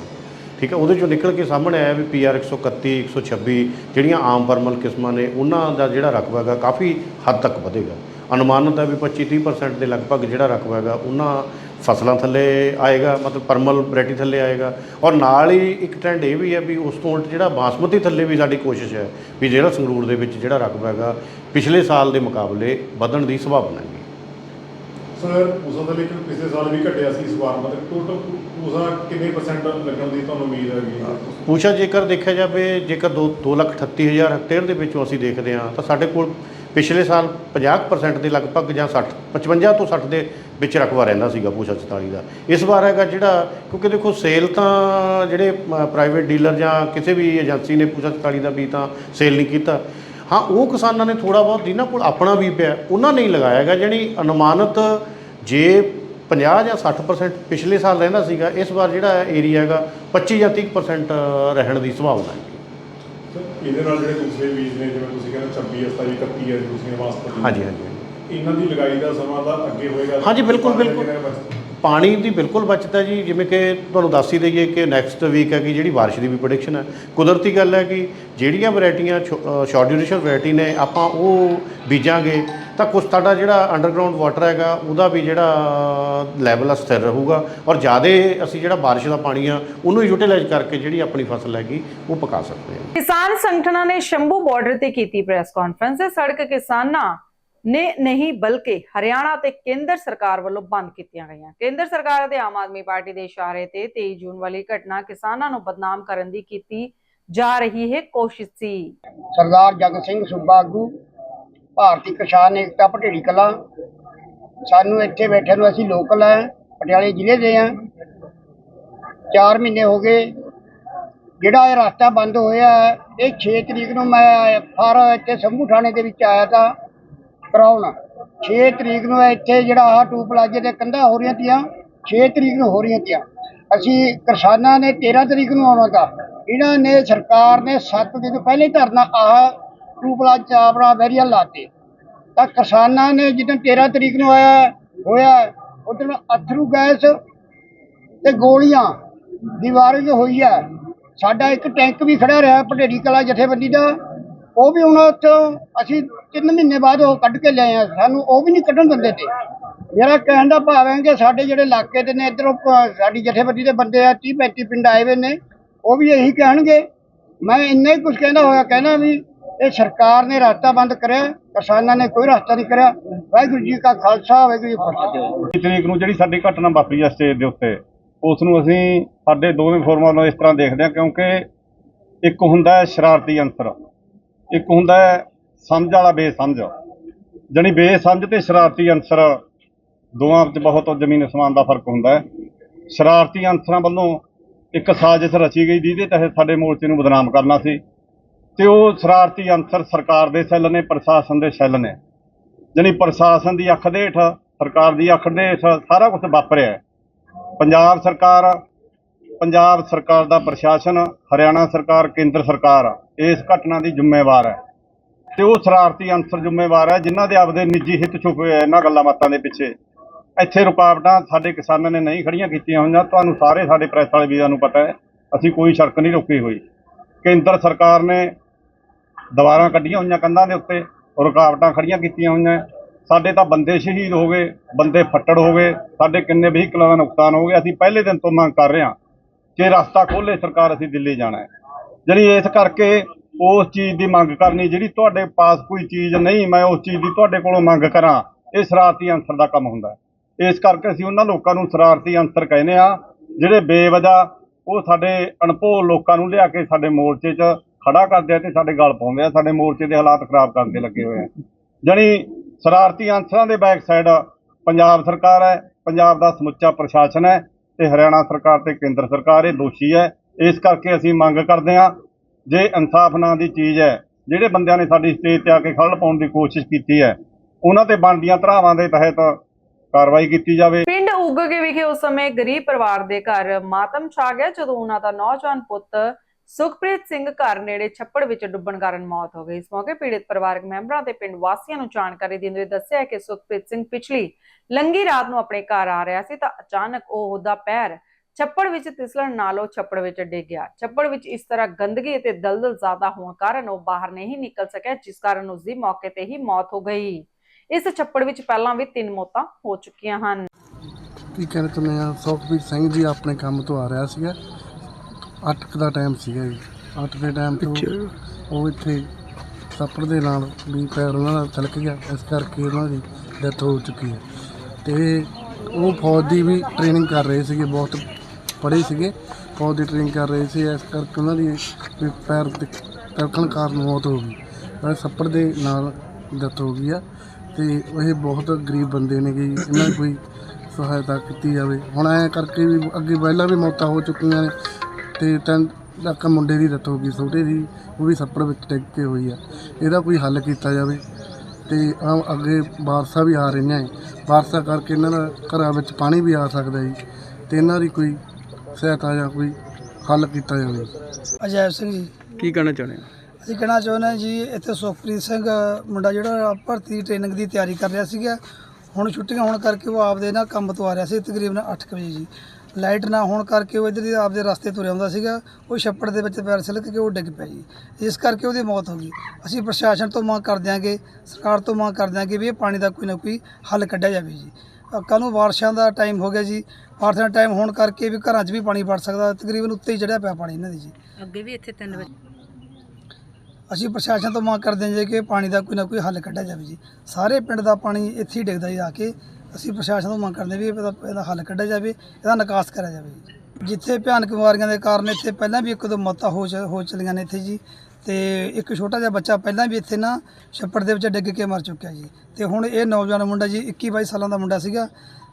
ਠੀਕ ਹੈ, ਉਹਦੇ ਚੋਂ ਨਿਕਲ ਕੇ ਸਾਹਮਣੇ ਆਇਆ ਵੀ PR 131 126 ਜਿਹੜੀਆਂ ਆਮ ਪਰਮਲ ਕਿਸਮਾਂ ਨੇ, ਉਹਨਾਂ ਦਾ ਜਿਹੜਾ ਰਕਬਾ ਹੈਗਾ ਕਾਫੀ ਹੱਦ ਤੱਕ ਵਧੇਗਾ। ਅਨੁਮਾਨਿਤ ਹੈ ਵੀ 25 30% ਦੇ ਲਗਭਗ ਜਿਹੜਾ ਰਕਬਾ ਹੈਗਾ, ਉਹਨਾਂ ਫਸਲਾਂ ਥੱਲੇ ਆਏਗਾ ਮਤਲਬ ਪਰਮਲ ਵੈਰਾਈਟੀ ਥੱਲੇ ਆਏਗਾ। ਔਰ ਨਾਲ ਹੀ ਇੱਕ ਟ੍ਰੈਂਡ ਇਹ ਵੀ ਹੈ ਵੀ ਉਸ ਤੋਂ ਉਲਟ ਜਿਹੜਾ ਬਾਸਮਤੀ ਥੱਲੇ ਵੀ ਸਾਡੀ ਕੋਸ਼ਿਸ਼ ਹੈ ਵੀ ਜਿਹੜਾ ਸੰਗਰੂਰ ਦੇ ਵਿੱਚ ਜਿਹੜਾ ਰਕਬਾ ਹੈਗਾ ਪਿਛਲੇ ਸਾਲ ਦੇ ਮੁਕਾਬਲੇ ਵਧਣ ਦੀ ਸੰਭਾਵਨਾ ਹੈ ਸਰ ਪੂਸਾ ਦਾ ਲੇਕਿਨ ਪਿਛਲੇ ਸਾਲ ਵੀ ਘਟਿਆ ਸੀ ਇਸ ਵਾਰ ਮਤਲਬ ਟੋਟਲ ਪੂਸਾ ਕਿੰਨੇ ਪਰਸੈਂਟ ਲੱਗਣ ਦੀ ਤੁਹਾਨੂੰ ਉਮੀਦ ਹੈਗੀ? ਪੂਛਾ ਜੇਕਰ ਦੇਖਿਆ ਜਾਵੇ ਜੇਕਰ ਦੋ ਦੋ ਲੱਖ ਅਠੱਤੀ ਹਜ਼ਾਰ ਹੈਕਟੇਅਰ ਦੇ ਵਿੱਚੋਂ ਅਸੀਂ ਦੇਖਦੇ ਹਾਂ ਤਾਂ ਸਾਡੇ ਕੋਲ ਪਿਛਲੇ ਸਾਲ 50% ਦੇ ਲਗਭਗ ਜਾਂ 60 55 ਤੋਂ 60 ਦੇ ਵਿੱਚ ਰਕਬਾ ਰਹਿੰਦਾ ਸੀਗਾ ਪੂਛਾ 44 ਦਾ। ਇਸ ਵਾਰ ਹੈਗਾ ਜਿਹੜਾ, ਕਿਉਂਕਿ ਦੇਖੋ ਸੇਲ ਤਾਂ ਜਿਹੜੇ ਪ੍ਰਾਈਵੇਟ ਡੀਲਰ ਜਾਂ ਕਿਸੇ ਵੀ ਏਜੰਸੀ ਨੇ ਪੂਛਾ 44 ਦਾ ਵੀ ਤਾਂ ਸੇਲ ਨਹੀਂ ਕੀਤਾ। ਹਾਂ, ਉਹ ਕਿਸਾਨਾਂ ਨੇ ਥੋੜਾ ਬਹੁਤ ਜਿਨ੍ਹਾਂ ਕੋਲ ਆਪਣਾ ਵੀ ਪਿਆ, ਉਹਨਾਂ ਨੇ ਹੀ ਲਗਾਇਆ ਹੈਗਾ ਜਿਹੜੀ ਅਨੁਮਾਨਿਤ ਜੇ 50 ਜਾਂ 60% ਪਿਛਲੇ ਸਾਲ ਰਹਿੰਦਾ ਸੀਗਾ, ਇਸ ਵਾਰ ਜਿਹੜਾ ਏਰੀਆ ਹੈਗਾ 25 ਜਾਂ 30% ਰਹਿਣ ਦੀ ਸੰਭਾਵਨਾ ਹੈ। ਇਹਦੇ ਨਾਲ ਜਿਹੜੇ ਦੂਸਰੇ ਬੀਜ ਨੇ ਜਿਵੇਂ ਤੁਸੀਂ ਕਹਿੰਦੇ 26 27 31 ਹੈ ਦੂਸਰੀਆਂ ਵਾਸਤੇ ਹਾਂਜੀ ਹਾਂਜੀ। ਇਹਨਾਂ ਦੀ ਲਗਾਈ ਦਾ ਸਮਾਂ ਤਾਂ ਅੱਗੇ ਹੋਏਗਾ। ਹਾਂਜੀ, ਬਿਲਕੁਲ, ਬਿਲਕੁਲ। ਪਾਣੀ ਦੀ ਬਿਲਕੁਲ ਬਚਤ ਹੈ ਜੀ। ਜਿਵੇਂ ਕਿ ਤੁਹਾਨੂੰ ਦੱਸ ਹੀ ਦਈਏ ਕਿ ਨੈਕਸਟ ਵੀਕ ਹੈ ਕਿ ਜਿਹੜੀ ਬਾਰਿਸ਼ ਦੀ ਵੀ ਪ੍ਰੈਡਿਕਸ਼ਨ ਹੈ। ਕੁਦਰਤੀ ਗੱਲ ਹੈ ਕਿ ਜਿਹੜੀਆਂ ਵੈਰਾਈਟੀਆਂ ਸ਼ਾਰਟ ਡਿਊਰੇਸ਼ਨ ਵੈਰਾਈਟੀ ਨੇ ਆਪਾਂ ਉਹ ਬੀਜਾਂਗੇ। ਤਾਂ ਕੁਝ ਸਾਡਾ ਜਿਹੜਾ ਅੰਡਰਗਰਾਉਂਡ ਵਾਟਰ ਹੈਗਾ ਉਹਦਾ ਵੀ ਜਿਹੜਾ ਲੈਵਲ ਆ ਸਥਿਰ ਰਹੂਗਾ ਔਰ ਜ਼ਿਆਦਾ ਅਸੀਂ ਜਿਹੜਾ ਬਾਰਿਸ਼ ਦਾ ਪਾਣੀ ਆ ਉਹਨੂੰ ਯੂਟਿਲਾਈਜ਼ ਕਰਕੇ ਜਿਹੜੀ ਆਪਣੀ ਫਸਲ ਹੈਗੀ ਉਹ ਪਕਾ ਸਕਦੇ ਹਾਂ। ਕਿਸਾਨ ਸੰਗਠਨਾਂ ਨੇ ਸ਼ੰਭੂ ਬਾਰਡਰ ਤੇ ਕੀਤੀ ਪ੍ਰੈਸ ਕਾਨਫਰੰਸ ਸੜਕ ਕਿਸਾਨਾਂ ਨੇ ਨਹੀਂ ਬਲਕਿ ਹਰਿਆਣਾ ਤੇ ਕੇਂਦਰ ਸਰਕਾਰ ਵੱਲੋਂ ਬੰਦ ਕੀਤੀਆਂ ਗਈਆਂ। ਕੇਂਦਰ ਸਰਕਾਰ ਅਤੇ ਆਮ ਆਦਮੀ ਪਾਰਟੀ ਦੇ ਇਸ਼ਾਰੇ ਤੇ 23 ਜੂਨ ਵਾਲੀ ਘਟਨਾ ਕਿਸਾਨਾਂ ਨੂੰ ਬਦਨਾਮ ਕਰਨ ਦੀ ਕੀਤੀ ਜਾ ਰਹੀ ਹੈ ਕੋਸ਼ਿਸ਼। ਸੀ ਸਰਦਾਰ ਜਗਤ ਸਿੰਘ ਸੂਬਾ ਆਗੂ ਭਾਰਤੀ ਕਿਸਾਨ ਏਕਤਾ ਭਟੇੜੀ ਕਲਾਂ। ਸਾਨੂੰ ਇੱਥੇ ਬੈਠੇ ਨੂੰ ਅਸੀਂ ਲੋਕਲ ਹੈ ਪਟਿਆਲੇ ਜ਼ਿਲ੍ਹੇ ਦੇ ਆ। 4 ਮਹੀਨੇ ਹੋ ਗਏ। ਜਿਹੜਾ ਇਹ ਰਸਤਾ ਬੰਦ ਹੋਇਆ, ਇਹ 6 ਤਰੀਕ ਨੂੰ ਮੈਂ ਫਾਰ ਇੱਥੇ ਸੰਭੂ ਥਾਣੇ ਦੇ ਵਿੱਚ ਆਇਆ ਤਾਂ ਕਰਾਉਣ। 6 ਤਰੀਕ ਨੂੰ ਇੱਥੇ ਜਿਹੜਾ ਆਹ ਟੂ ਪਲਾਜੇ ਦੇ ਕੰਧਾਂ ਹੋ ਰਹੀਆਂ ਤੀਆਂ 6 ਤਰੀਕ ਨੂੰ ਹੋ ਰਹੀਆਂ ਤੀਆਂ। ਅਸੀਂ ਕਿਸਾਨਾਂ ਨੇ 13 ਤਰੀਕ ਨੂੰ ਆਉਣਾ ਤਾਂ। ਇਹਨਾਂ ਨੇ, ਸਰਕਾਰ ਨੇ 7 ਦਿਨ ਪਹਿਲੇ ਧਰਨਾ ਆਹ ਟੂ ਪਲਾਜਾ ਵੈਰੀਅਲ ਬੈਰੀਅਰ ਲਾਤੇ। ਤਾਂ ਕਿਸਾਨਾਂ ਨੇ ਜਦੋਂ 13 ਤਰੀਕ ਨੂੰ ਆਇਆ, ਹੋਇਆ ਉਦੋਂ ਅਥਰੂ ਗੈਸ ਤੇ ਗੋਲੀਆਂ ਦੀ 'ਚ ਹੋਈ ਹੈ। ਸਾਡਾ ਇੱਕ ਟੈਂਕ ਵੀ ਖੜਾ ਰਿਹਾ ਪਟੇੜੀ ਕਲਾ ਜਥੇਬੰਦੀ ਦਾ। ਉਹ ਵੀ ਹੁਣ ਉੱਥੋਂ ਅਸੀਂ 3 ਮਹੀਨੇ ਬਾਅਦ ਉਹ ਕੱਢ ਕੇ ਲਿਆਏ ਆ। ਸਾਨੂੰ ਉਹ ਵੀ ਨਹੀਂ ਕੱਢਣ ਦਿੰਦੇ ਤੇ। ਮੇਰਾ ਕਹਿਣ ਦਾ ਭਾਵ ਹੈ ਕਿ ਸਾਡੇ ਜਿਹੜੇ ਇਲਾਕੇ ਦੇ ਨੇ, ਇੱਧਰੋਂ ਪ- ਸਾਡੀ ਜਥੇਬੰਦੀ ਦੇ ਬੰਦੇ ਆ 30 35 ਪਿੰਡ ਆਏ ਹੋਏ ਨੇ, ਉਹ ਵੀ ਇਹੀ ਕਹਿਣਗੇ। ਮੈਂ ਇੰਨਾ ਹੀ ਕੁਝ ਕਹਿੰਦਾ ਹੋਇਆ ਕਹਿਣਾ ਵੀ ਇਹ ਸਰਕਾਰ ਨੇ ਰਸਤਾ ਬੰਦ ਕਰਿਆ, ਕਿਸਾਨਾਂ ਨੇ ਕੋਈ ਰਸਤਾ ਨਹੀਂ ਕਰਿਆ। ਵਾਹਿਗੁਰੂ ਜੀ ਕਾ ਖਾਲਸਾ, ਵਾਹਿਗੁਰੂ ਜੀ ਕੀ ਫਤਿਹ। ਤਰੀਕ ਨੂੰ ਜਿਹੜੀ ਸਾਡੀ ਘਟਨਾ ਵਾਪਰੀ ਆ ਸਟੇਜ ਦੇ ਉੱਤੇ, ਉਸ ਨੂੰ ਅਸੀਂ ਸਾਡੇ ਦੋਵੇਂ ਫੋਰਮਾਂ ਨੂੰ ਇਸ ਤਰ੍ਹਾਂ ਦੇਖਦੇ ਹਾਂ, ਕਿਉਂਕਿ ਇੱਕ ਹੁੰਦਾ ਹੈ ਸ਼ਰਾਰਤੀ ਅੰਸਰ ਇੱਕ ਹੁੰਦਾ ਹੈ ਸਮਝ ਵਾਲਾ ਬੇਸਮਝ। ਜਾਣੀ ਬੇਸਮਝ ਤੇ ਸ਼ਰਾਰਤੀ ਅੰਸਰ ਦੋਵਾਂ ਵਿੱਚ ਬਹੁਤ ਜ਼ਮੀਨ ਅਸਮਾਨ ਦਾ ਫ਼ਰਕ ਹੁੰਦਾ ਹੈ। ਸ਼ਰਾਰਤੀ ਅੰਸਰਾਂ ਵੱਲੋਂ ਇੱਕ ਸਾਜ਼ਿਸ਼ ਰਚੀ ਗਈ ਜਿਹਦੇ ਤਹਿਤ ਸਾਡੇ ਮੋਰਚੇ ਨੂੰ ਬਦਨਾਮ ਕਰਨਾ ਸੀ। ਤੇ ਉਹ ਸ਼ਰਾਰਤੀ ਅੰਸਰ ਸਰਕਾਰ ਦੇ ਸੈੱਲ ਨੇ, ਪ੍ਰਸ਼ਾਸਨ ਦੇ ਸੈੱਲ ਨੇ। ਜਾਣੀ ਪ੍ਰਸ਼ਾਸਨ ਦੀ ਅੱਖ ਦੇ ਹੇਠ, ਸਰਕਾਰ ਦੀ ਅੱਖ ਦੇ ਹੇਠ ਸਾਰਾ ਕੁਝ ਵਾਪਰਿਆ ਪੰਜਾਬ ਸਰਕਾਰ ਪੰਜਾਬ ਸਰਕਾਰ ਦਾ ਪ੍ਰਸ਼ਾਸਨ, ਹਰਿਆਣਾ ਸਰਕਾਰ, ਕੇਂਦਰ ਸਰਕਾਰ, ਇਸ ਘਟਨਾ ਦੀ ਜ਼ਿੰਮੇਵਾਰ ਹੈ। ਤੇ ਉਹ ਸ਼ਰਾਰਤੀ ਅੰਸਰ ਜ਼ਿੰਮੇਵਾਰ ਹੈ, ਜਿਨ੍ਹਾਂ ਦੇ ਆਪਦੇ ਨਿੱਜੀ ਹਿੱਤ ਛੁਪੇ ਹੋਏ ਆ ਇਹਨਾਂ ਗੱਲਾਂ ਬਾਤਾਂ ਦੇ ਪਿੱਛੇ। ਇੱਥੇ ਰੁਕਾਵਟਾਂ ਸਾਡੇ ਕਿਸਾਨਾਂ ਨੇ ਨਹੀਂ ਖੜੀਆਂ ਕੀਤੀਆਂ ਹੋਈਆਂ, ਤੁਹਾਨੂੰ ਸਾਰੇ ਸਾਡੇ ਪ੍ਰੈਸ ਵਾਲੇ ਵੀਰਾਂ ਨੂੰ ਪਤਾ ਹੈ, ਅਸੀਂ ਕੋਈ ਸ਼ਰਕ ਨਹੀਂ ਰੋਕੀ ਹੋਈ। ਕੇਂਦਰ ਸਰਕਾਰ ਨੇ ਦੀਵਾਰਾਂ ਕੱਢੀਆਂ ਹੋਈਆਂ ਕੰਧਾਂ ਦੇ ਉੱਤੇ ਰੁਕਾਵਟਾਂ ਖੜੀਆਂ ਕੀਤੀਆਂ ਹੋਈਆਂ। ਸਾਡੇ ਤਾਂ ਬੰਦੇ ਸ਼ਹੀਦ ਹੋ ਗਏ, ਬੰਦੇ ਫੱਟੜ ਹੋ ਗਏ, ਸਾਡੇ ਕਿੰਨੇ ਵਹੀਕਲਾਂ ਦਾ ਨੁਕਸਾਨ ਹੋ ਗਿਆ। ਅਸੀਂ ਪਹਿਲੇ ਦਿਨ ਤੋਂ ਮੰਗ ਕਰ ਰਹੇ ਹਾਂ ਕਿ ਰਸਤਾ ਖੋਲੇ ਸਰਕਾਰ ਅਸੀਂ ਦਿੱਲੀ ਜਾਣਾ ਹੈ। ਜਿਹੜੀ ਇਸ ਕਰਕੇ ਉਸ ਚੀਜ਼ ਦੀ ਮੰਗ ਕਰਨੀ, ਜਿਹੜੀ ਤੁਹਾਡੇ ਪਾਸ ਕੋਈ ਚੀਜ਼ ਨਹੀਂ, ਮੈਂ ਉਸ ਚੀਜ਼ ਦੀ ਤੁਹਾਡੇ ਕੋਲੋਂ ਮੰਗ ਕਰਾਂ, ਇਹ ਸ਼ਰਾਰਤੀ ਅੰਸਰ ਦਾ ਕੰਮ ਹੁੰਦਾ ਇਸ ਕਰਕੇ ਅਸੀਂ ਉਹਨਾਂ ਲੋਕਾਂ ਨੂੰ ਸ਼ਰਾਰਤੀ ਅੰਸਰ ਕਹਿੰਦੇ ਆ ਜਿਹੜੇ ਬੇਵਜਾ ਉਹ ਸਾਡੇ ਅਣਭੋਲ ਲੋਕਾਂ ਨੂੰ ਲਿਆ ਕੇ ਸਾਡੇ ਮੋਰਚੇ 'ਚ ਖੜਾ ਕਰਦੇ ਆ ਤੇ ਸਾਡੇ ਗਲ ਪਾਉਂਦੇ ਆ, ਸਾਡੇ ਮੋਰਚੇ ਦੇ ਹਾਲਾਤ ਖਰਾਬ ਕਰਨ ਦੇ ਲੱਗੇ ਹੋਏ ਆ। ਜਾਣੀ ਸ਼ਰਾਰਤੀ ਅੰਸਰਾਂ ਦੇ ਬੈਕ ਸਾਈਡ ਪੰਜਾਬ ਸਰਕਾਰ ਹੈ, ਪੰਜਾਬ ਦਾ ਸਮੁੱਚਾ ਪ੍ਰਸ਼ਾਸਨ ਹੈ ਤੇ ਹਰਿਆਣਾ ਸਰਕਾਰ ਤੇ ਕੇਂਦਰ ਸਰਕਾਰ ਇਹ ਦੋਸ਼ੀ ਹੈ। ਇਸ ਕਰਕੇ ਅਸੀਂ ਮੰਗ ਕਰਦੇ ਹਾਂ, ਜੇ ਇਨਸਾਫ ਨਾਂ ਦੀ ਚੀਜ਼ ਹੈ, ਜਿਹੜੇ ਬੰਦਿਆਂ ਨੇ ਸਾਡੀ ਸਟੇਜ ਤੇ ਆ ਕੇ ਖੱਲ ਪਾਉਣ ਦੀ ਕੋਸ਼ਿਸ਼ ਕੀਤੀ ਹੈ, ਉਹਨਾਂ ਤੇ ਬਣਦੀਆਂ ਧਰਾਵਾਂ ਦੇ ਤਹਿਤ ਕਾਰਵਾਈ ਕੀਤੀ ਜਾਵੇ। ਪਿੰਡ ਉਗਗੇ ਵਿਖੇ ਉਸ ਸਮੇਂ ਗਰੀਬ ਪਰਿਵਾਰ ਦੇ ਘਰ ਮਾਤਮ ਛਾ ਗਿਆ ਜਦੋਂ ਉਹਨਾਂ ਦਾ ਨੌਜਵਾਨ ਪੁੱਤ ਸੁਖਪ੍ਰੀਤ ਸਿੰਘ ਘਰ ਨੇੜੇ ਛੱਪੜ ਵਿੱਚ ਡੁੱਬਣ ਕਾਰਨ ਮੌਤ ਹੋ ਗਈ। ਇਸ ਮੌਕੇ ਪੀੜਿਤ ਪਰਿਵਾਰਕ ਮੈਂਬਰਾਂ ਤੇ ਪਿੰਡ ਵਾਸੀਆਂ ਨੂੰ ਜਾਣਕਾਰੀ ਦਿੰਦੇ ਹੋਏ ਦੱਸਿਆ ਕਿ ਸੁਖਪ੍ਰੀਤ ਸਿੰਘ ਪਿਛਲੀ ਲੰਗੀ ਰਾਤ ਨੂੰ ਆਪਣੇ ਘਰ ਆ ਰਿਹਾ ਸੀ ਤਾਂ ਅਚਾਨਕ ਉਹ ਉਹਦਾ ਪੈਰ ਛੱਪੜ ਵਿੱਚ ਤਿਸਲਣ ਨਾਲ ਉਹ ਛੱਪੜ ਵਿੱਚ ਡਿੱਗ ਗਿਆ। ਛੱਪੜ ਵਿੱਚ ਇਸ ਤਰ੍ਹਾਂ ਗੰਦਗੀ ਅਤੇ ਦਲਦਲ ਜ਼ਿਆਦਾ ਹੋਣ ਕਾਰਨ ਉਹ ਬਾਹਰ ਨਹੀਂ ਨਿਕਲ ਸਕਿਆ, ਜਿਸ ਕਾਰਨ ਉਸ ਦੀ ਮੌਕੇ ਤੇ ਹੀ ਮੌਤ ਹੋ ਗਈ। ਇਸ ਛੱਪੜ ਵਿੱਚ ਪਹਿਲਾਂ ਵੀ ਤਿੰਨ ਮੌਤਾਂ ਹੋ ਚੁੱਕੀਆਂ ਹਨ। ਕੀ ਕਹਿਣਾ ਚਾਹੁੰਦੇ ਆ? ਸਿੰਘ ਜੀ ਆਪਣੇ ਕੰਮ ਤੋਂ ਆ ਰਿਹਾ ਸੀਗਾ। 8 ਦਾ ਟਾਈਮ ਸੀਗਾ ਜੀ। 8 ਦੇ ਟਾਈਮ ਤੋਂ ਉਹ ਇੱਥੇ ਛੱਪੜ ਦੇ ਨਾਲ ਵੀ ਪੈਰ ਉਹਨਾਂ ਦਾ ਤਿਲਕ ਗਿਆ। ਇਸ ਕਰਕੇ ਉਹਨਾਂ ਦੀ ਡੈਥ ਹੋ ਚੁੱਕੀ ਹੈ। ਤੇ ਉਹ ਫੌਜ ਦੀ ਵੀ ਟ੍ਰੇਨਿੰਗ ਕਰ ਰਹੇ ਸੀਗੇ ਬਹੁਤ ਪੜ੍ਹੇ ਸੀਗੇ। ਫੌਜ ਦੀ ਟ੍ਰੇਨਿੰਗ ਕਰ ਰਹੇ ਸੀ। ਇਸ ਕਰਕੇ ਉਹਨਾਂ ਦੀ ਵੀ ਪੈਰ ਤੇ ਤਿਲਕਣ ਕਾਰਨ ਮੌਤ ਹੋ ਗਈ। ਪਰ ਛੱਪੜ ਦੇ ਨਾਲ ਡੈਥ ਹੋ ਗਈ ਆ। ਤੇ ਇਹ ਬਹੁਤ ਗਰੀਬ ਬੰਦੇ ਨੇ ਕਿ ਇਹਨਾਂ ਕੋਈ ਸਹਾਇਤਾ ਕੀਤੀ ਜਾਵੇ। ਹੁਣ ਐ ਕਰਕੇ ਵੀ ਅੱਗੇ ਪਹਿਲਾਂ ਵੀ ਮੌਤਾਂ ਹੋ ਚੁੱਕੀਆਂ ਨੇ। ਤੇ ਤਿੰਨ ਲੱਕ ਮੁੰਡੇ ਦੀ ਡੈਥ ਹੋ ਗਈ ਛੋਟੇ ਦੀ ਉਹ ਵੀ ਛੱਪੜ ਵਿੱਚ ਡਿੱਗ ਕੇ ਹੋਈ ਆ। ਇਹਦਾ ਕੋਈ ਹੱਲ ਕੀਤਾ ਜਾਵੇ ਤੇ ਆ ਅੱਗੇ ਬਾਰਸਾਂ ਵੀ ਆ ਰਹੀਆਂ ਹੈ ਬਾਰਸਾਂ ਕਰਕੇ ਇਹਨਾਂ ਦਾ ਘਰਾਂ ਵਿੱਚ ਪਾਣੀ ਵੀ ਆ ਸਕਦਾ ਜੀ ਤੇ ਇਹਨਾਂ ਦੀ ਕੋਈ ਸਹਾਇਤਾ ਜਾਂ ਕੋਈ ਹੱਲ ਕੀਤਾ ਜਾਵੇ। ਅਜੈਬ ਸਿੰਘ ਜੀ। ਕੀ ਕਹਿਣਾ ਚਾਹੁੰਦੇ ਆ ਅਸੀਂ ਕਹਿਣਾ ਚਾਹੁੰਦੇ ਹਾਂ ਜੀ ਇੱਥੇ ਸੁਖਪ੍ਰੀਤ ਸਿੰਘ ਮੁੰਡਾ ਜਿਹੜਾ ਭਰਤੀ ਟ੍ਰੇਨਿੰਗ ਦੀ ਤਿਆਰੀ ਕਰ ਰਿਹਾ ਸੀਗਾ ਹੁਣ ਛੁੱਟੀਆਂ ਹੋਣ ਕਰਕੇ ਉਹ ਆਪਦੇ ਨਾ ਕੰਮ ਤੋਂ ਆ ਰਿਹਾ ਸੀ ਤਕਰੀਬਨ 8 ਵਜੇ ਜੀ। ਲਾਈਟ ਨਾ ਹੋਣ ਕਰਕੇ ਉਹ ਇੱਧਰ ਦੀ ਆਪਦੇ ਰਸਤੇ ਤੁਰਿਆ ਆਉਂਦਾ ਸੀਗਾ ਉਹ ਛੱਪੜ ਦੇ ਵਿੱਚ ਪੈਰ ਸਿਲਕ ਕੇ ਉਹ ਡਿੱਗ ਪਿਆ ਜੀ। ਇਸ ਕਰਕੇ ਉਹਦੀ ਮੌਤ ਹੋ ਗਈ। ਅਸੀਂ ਪ੍ਰਸ਼ਾਸਨ ਤੋਂ ਮੰਗ ਕਰ ਦਿਆਂਗੇ ਸਰਕਾਰ ਤੋਂ ਮੰਗ ਕਰ ਦਿਆਂਗੇ ਵੀ ਇਹ ਪਾਣੀ ਦਾ ਕੋਈ ਨਾ ਕੋਈ ਹੱਲ ਕੱਢਿਆ ਜਾਵੇ ਜੀ। ਕੱਲ੍ਹ ਨੂੰ ਬਾਰਿਸ਼ਾਂ ਦਾ ਟਾਈਮ ਹੋ ਗਿਆ ਜੀ। ਬਾਰਿਸ਼ਾਂ ਦਾ ਟਾਈਮ ਹੋਣ ਕਰਕੇ ਵੀ ਘਰਾਂ 'ਚ ਵੀ ਪਾਣੀ ਵੜ ਸਕਦਾ ਤਕਰੀਬਨ ਉੱਤੇ ਹੀ ਚੜਿਆ ਪਿਆ ਪਾਣੀ ਇਹਨਾਂ ਦੀ ਜੀ। ਅੱਗੇ ਵੀ ਇੱਥੇ 3 ਵਜੇ ਅਸੀਂ ਪ੍ਰਸ਼ਾਸਨ ਤੋਂ ਮੰਗ ਕਰਦੇ ਹਾਂ ਜੀ ਕਿ ਪਾਣੀ ਦਾ ਕੋਈ ਨਾ ਕੋਈ ਹੱਲ ਕੱਢਿਆ ਜਾਵੇ ਜੀ। ਸਾਰੇ ਪਿੰਡ ਦਾ ਪਾਣੀ ਇੱਥੇ ਹੀ ਡਿੱਗਦਾ ਜੀ ਆ ਕੇ। ਅਸੀਂ ਪ੍ਰਸ਼ਾਸਨ ਤੋਂ ਮੰਗ ਕਰਦੇ ਹਾਂ ਵੀ ਇਹਦਾ ਇਹਦਾ ਹੱਲ ਕੱਢਿਆ ਜਾਵੇ, ਇਹਦਾ ਨਿਕਾਸ ਕਰਿਆ ਜਾਵੇ ਜੀ। ਜਿੱਥੇ ਭਿਆਨਕ ਬਿਮਾਰੀਆਂ ਦੇ ਕਾਰਨ ਇੱਥੇ ਪਹਿਲਾਂ ਵੀ ਇੱਕ ਦੋ ਮੌਤਾਂ ਹੋ ਚ- ਹੋ ਚਲੀਆਂ ਨੇ ਇੱਥੇ ਜੀ। ਤੇ ਇੱਕ ਛੋਟਾ ਜਿਹਾ ਬੱਚਾ ਪਹਿਲਾਂ ਵੀ ਇੱਥੇ ਨਾ ਛੱਪੜ ਦੇ ਵਿੱਚ ਡਿੱਗ ਕੇ ਮਰ ਚੁੱਕਿਆ ਜੀ। ਤੇ ਹੁਣ ਇਹ ਨੌਜਵਾਨ ਮੁੰਡਾ ਜੀ 21 22 ਸਾਲਾਂ ਦਾ ਮੁੰਡਾ ਸੀਗਾ।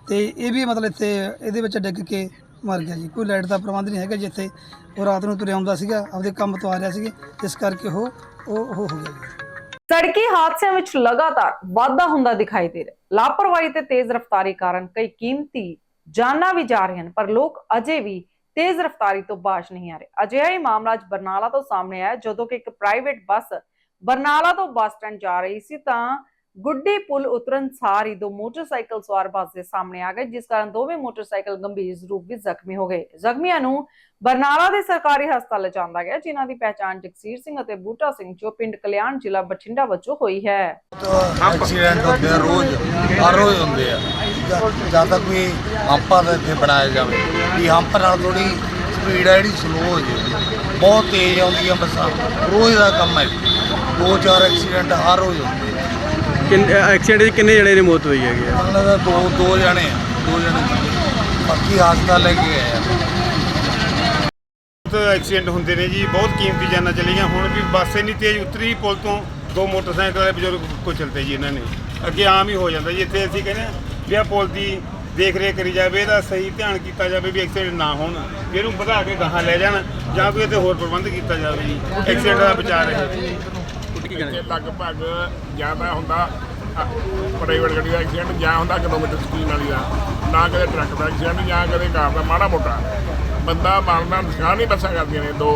ਤੇ ਇਹ ਵੀ ਮਤਲਬ ਇੱਥੇ ਇਹਦੇ ਵਿੱਚ ਡਿੱਗ ਕੇ ਮਰ ਗਿਆ ਜੀ। ਕੋਈ ਲਾਈਟ ਦਾ ਪ੍ਰਬੰਧ ਨਹੀਂ ਹੈਗਾ ਜਿੱਥੇ। ਉਹ ਰਾਤ ਨੂੰ ਤੁਰਿਆ ਆਉਂਦਾ ਸੀਗਾ, ਆਪਦੇ ਕੰਮ ਤੋਂ ਆ ਰਿਹਾ ਸੀ ਇਸ ਕਰਕੇ ਉਹ ਉਹ ਉਹ ਹੋ ਗਿਆ ਜੀ। ਸੜਕੀ ਹਾਦਸਿਆਂ ਵਿੱਚ ਲਗਾਤਾਰ ਵਾਧਾ ਹੁੰਦਾ ਦਿਖਾਈ ਦੇ ਰਿਹਾ। ਲਾਪਰਵਾਹੀ ਤੇ ਤੇਜ਼ ਰਫ਼ਤਾਰੀ ਕਾਰਨ ਕਈ ਕੀਮਤੀ ਜਾਨਾਂ ਵੀ ਜਾ ਰਹੀਆਂ ਹਨ, ਪਰ ਲੋਕ ਅਜੇ ਵੀ ਤੇਜ਼ ਰਫ਼ਤਾਰੀ ਤੋਂ ਬਾਜ਼ ਨਹੀਂ ਆ ਰਹੇ। ਅਜਿਹਾ ਹੀ ਮਾਮਲਾ ਅੱਜ ਬਰਨਾਲਾ ਤੋਂ ਸਾਹਮਣੇ ਆਇਆ, ਜਦੋਂ ਕਿ ਇੱਕ ਪ੍ਰਾਈਵੇਟ ਬੱਸ ਬਰਨਾਲਾ ਤੋਂ ਬੱਸ ਸਟੈਂਡ ਜਾ ਰਹੀ ਸੀ, ਤਾਂ ਗੁੱਡੀ ਪੁਲ ਉਤਰਨ ਸਾਰ ਹੀ ਦੋ ਮੋਟਰਸਾਈਕਲ ਸਵਾਰ ਬੱਸ ਦੇ ਸਾਹਮਣੇ ਆ ਗਏ, ਜਿਸ ਕਾਰਨ ਦੋਵੇਂ ਮੋਟਰਸਾਈਕਲ ਗੰਭੀਰ ਰੂਪ ਵਿੱਚ ਜ਼ਖਮੀ ਹੋ ਗਏ। ਜ਼ਖਮੀਆਂ ਨੂੰ ਬਰਨਾਲਾ ਦੇ ਸਰਕਾਰੀ ਹਸਪਤਾਲ ਲਿਜਾਂਦਾ ਗਿਆ, ਜਿਨ੍ਹਾਂ ਦੀ ਪਹਿਚਾਣ ਜਗਸੀਰ ਸਿੰਘ ਅਤੇ ਬੂਟਾ ਸਿੰਘ, ਜੋ ਪਿੰਡ ਕਲਿਆਣ ਜ਼ਿਲ੍ਹਾ ਬਠਿੰਡਾ ਵਜੋਂ ਹੋਈ ਹੈ। ਐਕਸੀਡੈਂਟ ਹੁੰਦੇ ਆ ਰੋਜ਼, ਹਰ ਰੋਜ਼ ਹੁੰਦੇ ਆ। ਜਾਂ ਤਾਂ ਕੋਈ ਹੰਪਾਂ ਦਾ ਇੱਥੇ ਬਣਾਇਆ ਜਾਵੇ। ਵੀ ਹੰਪ ਨਾਲ ਥੋੜੀ ਸਪੀਡ ਆ ਜਿਹੜੀ ਸਲੋ ਹੋ ਜਾਵੇ ਬਹੁਤ ਤੇਜ਼ ਆਉਂਦੀਆਂ ਬੱਸਾਂ। ਰੋਜ਼ ਦਾ ਕੰਮ ਹੈ। ਦੋ ਚਾਰ ਐਕਸੀਡੈਂਟ ਹਰ ਰੋਜ਼ ਹੁੰਦੇ ਐਕਸੀਡੈਂਟ 'ਚ ਕਿੰਨੇ ਜਣੇ ਦੀ ਮੌਤ ਹੋਈ ਹੈਗੀ ਆ? ਉਹਨਾਂ ਦਾ ਦੋ ਦੋ ਜਣੇ ਆ ਦੋ ਜਣੇ ਬਾਕੀ ਹਸਪਤਾਲ ਲੈ ਕੇ ਗਏ ਆ। ਬਹੁਤ ਐਕਸੀਡੈਂਟ ਹੁੰਦੇ ਨੇ ਜੀ ਬਹੁਤ ਕੀਮਤੀ ਜਾਨਾਂ ਚਲੀਆਂ। ਹੁਣ ਵੀ ਬੱਸ ਇੰਨੀ ਤੇਜ਼ ਉਤਰੀ ਪੁਲ ਤੋਂ ਦੋ ਮੋਟਰਸਾਈਕਲ ਵਾਲੇ ਬਜ਼ੁਰਗ ਕੋ ਚਲਤੇ ਜੀ ਇਹਨਾਂ ਨੇ। ਅੱਗੇ ਆਮ ਹੀ ਹੋ ਜਾਂਦਾ ਜੀ ਇੱਥੇ ਅਸੀਂ ਕਹਿੰਦੇ ਹਾਂ ਵੀ ਆ ਪੁਲ ਦੀ ਦੇਖ ਰੇਖ ਕਰੀ ਜਾਵੇ ਇਹਦਾ ਸਹੀ ਧਿਆਨ ਕੀਤਾ ਜਾਵੇ ਵੀ ਐਕਸੀਡੈਂਟ ਨਾ ਹੋਣ ਵੀ ਇਹਨੂੰ ਵਧਾ ਕੇ ਗਾਹਾਂ ਲੈ ਜਾਣ ਜਾਂ ਕੋਈ ਇੱਥੇ ਹੋਰ ਪ੍ਰਬੰਧ ਕੀਤਾ ਜਾਵੇ ਜੀ ਐਕਸੀਡੈਂਟ ਦਾ ਬਚਾਅ ਰਹੇ। ਇੱਥੇ ਲਗਭਗ ਜ਼ਿਆਦਾ ਹੁੰਦਾ ਪ੍ਰਾਈਵੇਟ ਗੱਡੀ ਦਾ ਐਕਸੀਡੈਂਟ ਜਾਂ ਹੁੰਦਾ ਕਿਲੋਮੀਟਰ ਸਕੀਮ ਵਾਲੀ ਦਾ ਨਾ ਕਦੇ ਟਰੱਕ ਦਾ ਐਕਸੀਡੈਂਟ ਜਾਂ ਕਦੇ ਕਾਰ ਦਾ, ਮਾੜਾ ਮੋਟਾ। ਬੰਦਾ ਮਾਰਨਾ ਨੁਕਸਾਨ ਹੀ ਬੱਸਾਂ ਕਰਦੀਆਂ ਨੇ 2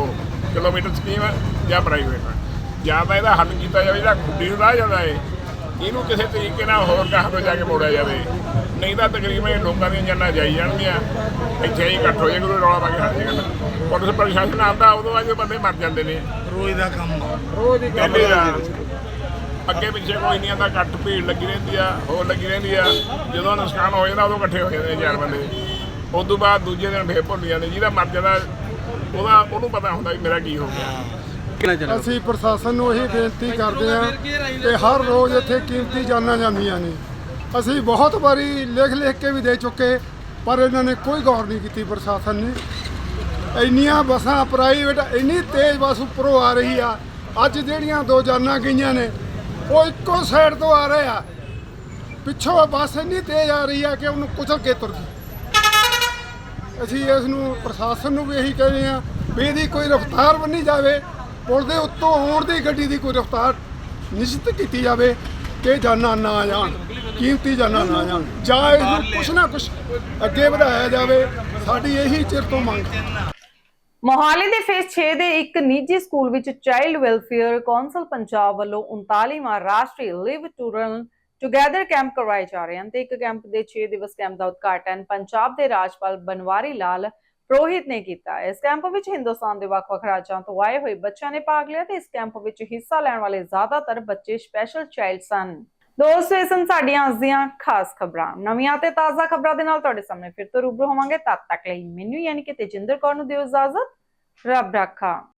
ਕਿਲੋਮੀਟਰ ਸਕੀਮ ਜਾਂ ਪ੍ਰਾਈਵੇਟ ਜਾਂ ਤਾਂ ਇਹਦਾ ਹੱਲ ਕੀਤਾ ਜਾਵੇ ਜਿਹੜਾ ਗੁੱਡੀ ਨੂੰ ਰਾਹ ਜਾਂਦਾ ਏ ਇਹਨੂੰ ਕਿਸੇ ਤਰੀਕੇ ਨਾਲ ਹੋਰ ਗਾਹਾਂ ਤੋਂ ਜਾ ਕੇ ਮੋੜਿਆ ਜਾਵੇ। ਨਹੀਂ ਤਾਂ ਤਕਰੀਬਨ ਇਹ ਲੋਕਾਂ ਦੀਆਂ ਜਾਨਾਂ ਜਾਈ ਜਾਣਗੀਆਂ। ਇੱਥੇ ਹੀ ਇਕੱਠ ਹੋ ਜਾਏ ਕੋਈ ਰੌਲਾ ਪਾ ਕੇ ਹਟ ਜਾਏਗਾ ਪੁਲਿਸ ਪ੍ਰਸ਼ਾਸਨ ਆਉਂਦਾ ਉਦੋਂ ਆ ਕੇ ਬੰਦੇ ਮਰ ਜਾਂਦੇ ਨੇ। ਰੋਜ਼ ਦਾ ਕੰਮ ਰੋਜ਼ ਦੀ ਕਹਿੰਦੇ ਆ। ਅੱਗੇ ਪਿੱਛੇ ਕੋਈ ਨਹੀਂ ਆਂਦਾ ਘੱਟ ਭੀੜ ਲੱਗੀ ਰਹਿੰਦੀ ਆ ਹੋਰ ਲੱਗੀ ਰਹਿੰਦੀ ਆ। ਜਦੋਂ ਨੁਕਸਾਨ ਹੋ ਜਾਂਦਾ ਉਦੋਂ ਇਕੱਠੇ ਹੋ ਜਾਂਦੇ ਨੇ ਚਾਰ ਬੰਦੇ। ਉਸ ਤੋਂ ਬਾਅਦ ਦੂਜੇ ਦਿਨ ਫੇਰ ਭੁੱਲ ਜਾਂਦੇ ਜਿਹਦਾ ਮਰ ਜਾਂਦਾ ਉਹਦਾ ਉਹਨੂੰ ਪਤਾ ਹੁੰਦਾ ਵੀ ਮੇਰਾ ਕੀ ਹੋ ਗਿਆ। ਅਸੀਂ ਪ੍ਰਸ਼ਾਸਨ ਨੂੰ ਇਹੀ ਬੇਨਤੀ ਕਰਦੇ ਹਾਂ ਕਿ ਹਰ ਰੋਜ਼ ਇੱਥੇ ਕੀਮਤੀ ਜਾਨਾਂ ਜਾਂਦੀਆਂ ਨੇ। ਅਸੀਂ ਬਹੁਤ ਵਾਰੀ ਲਿਖ ਲਿਖ ਕੇ ਵੀ ਦੇ ਚੁੱਕੇ, ਪਰ ਇਹਨਾਂ ਨੇ ਕੋਈ ਗੌਰ ਨਹੀਂ ਕੀਤੀ ਪ੍ਰਸ਼ਾਸਨ ਨੇ। ਇੰਨੀਆਂ ਬੱਸਾਂ ਪ੍ਰਾਈਵੇਟ ਇੰਨੀ ਤੇਜ਼ ਬੱਸ ਉੱਪਰੋਂ ਆ ਰਹੀ ਆ। ਅੱਜ ਜਿਹੜੀਆਂ ਦੋ ਜਾਨਾਂ ਗਈਆਂ ਨੇ, ਉਹ ਇੱਕੋ ਸਾਈਡ ਤੋਂ ਆ ਰਹੇ ਆ। ਪਿੱਛੋਂ ਬੱਸ ਇੰਨੀ ਤੇਜ਼ ਆ ਰਹੀ ਆ ਕਿ ਉਹਨੂੰ ਕੁਚਲ ਕੇ ਤੁਰ ਅਸੀਂ ਇਸ ਨੂੰ ਪ੍ਰਸ਼ਾਸਨ ਨੂੰ ਵੀ ਇਹੀ ਕਹਿੰਦੇ ਆ ਵੀ ਇਹਦੀ ਕੋਈ ਰਫ਼ਤਾਰ ਬੰਨੀ ਜਾਵੇ। ਪੁਲ ਦੇ ਉੱਤੋਂ ਆਉਣ ਦੀ ਗੱਡੀ ਦੀ ਕੋਈ ਰਫ਼ਤਾਰ ਨਿਸ਼ਚਿਤ ਕੀਤੀ ਜਾਵੇ ਕਿ ਜਾਨਾਂ ਨਾ ਜਾਣ, ਕੀਮਤੀ ਜਾਨਾਂ ਨਾ ਜਾਣ। ਜਾਂ ਇਹਨੂੰ ਕੁਛ ਨਾ ਕੁਛ ਅੱਗੇ ਵਧਾਇਆ ਜਾਵੇ, ਸਾਡੀ ਇਹੀ ਚਿਰ ਤੋਂ ਮੰਗ ਮੋਹਾਲੀ ਦੇ ਫੇਸ 6 ਦੇ ਇੱਕ ਨਿੱਜੀ ਸਕੂਲ ਵਿੱਚ ਚਾਈਲਡ ਵੈਲਫੇਅਰ ਕੌਂਸਲ ਪੰਜਾਬ ਵੱਲੋਂ 39ਵਾਂ ਰਾਸ਼ਟਰੀ ਲਿਵ ਟੂ ਟੁਗੇਦਰ ਕੈਂਪ ਕਰਵਾਏ ਜਾ ਰਹੇ ਹਨ ਤੇ ਇੱਕ ਕੈਂਪ ਦੇ 6 ਦਿਵਸ ਕੈਂਪ ਦਾ ਉਦਘਾਟਨ ਪੰਜਾਬ ਦੇ ਰਾਜਪਾਲ ਬਨਵਾਰੀ ਲਾਲ ਪ੍ਰੋਹਿਤ ਨੇ ਕੀਤਾ। ਇਸ ਕੈਂਪ ਵਿੱਚ ਹਿੰਦੁਸਤਾਨ ਦੇ ਵੱਖ-ਵੱਖ ਰਾਜਾਂ ਤੋਂ ਆਏ ਹੋਏ ਬੱਚਿਆਂ ਨੇ ਭਾਗ ਲਿਆ ਤੇ ਇਸ ਕੈਂਪ ਵਿੱਚ ਹਿੱਸਾ ਲੈਣ ਵਾਲੇ ਜ਼ਿਆਦਾਤਰ ਬੱਚੇ ਸਪੈਸ਼ਲ ਚਾਈਲਡ ਸਨ। ਦੋਸਤੋ, ਇਹ ਸਨ ਸਾਡੀਆਂ ਅੱਜ ਦੀਆਂ ਖਾਸ ਖਬਰਾਂ। ਨਵੀਆਂ ਤੇ ਤਾਜ਼ਾ ਖਬਰਾਂ ਦੇ ਨਾਲ ਤੁਹਾਡੇ ਸਾਹਮਣੇ ਫਿਰ ਤੋਂ ਰੂਬਰੂ ਹੋਵਾਂਗੇ। ਤਦ ਤੱਕ ਲਈ ਮੈਨੂੰ ਯਾਨੀ ਕਿ ਤੇਜਿੰਦਰ ਕੌਰ ਨੂੰ ਦਿਓ ਇਜਾਜ਼ਤ। ਰੱਬ ਰਾਖਾ।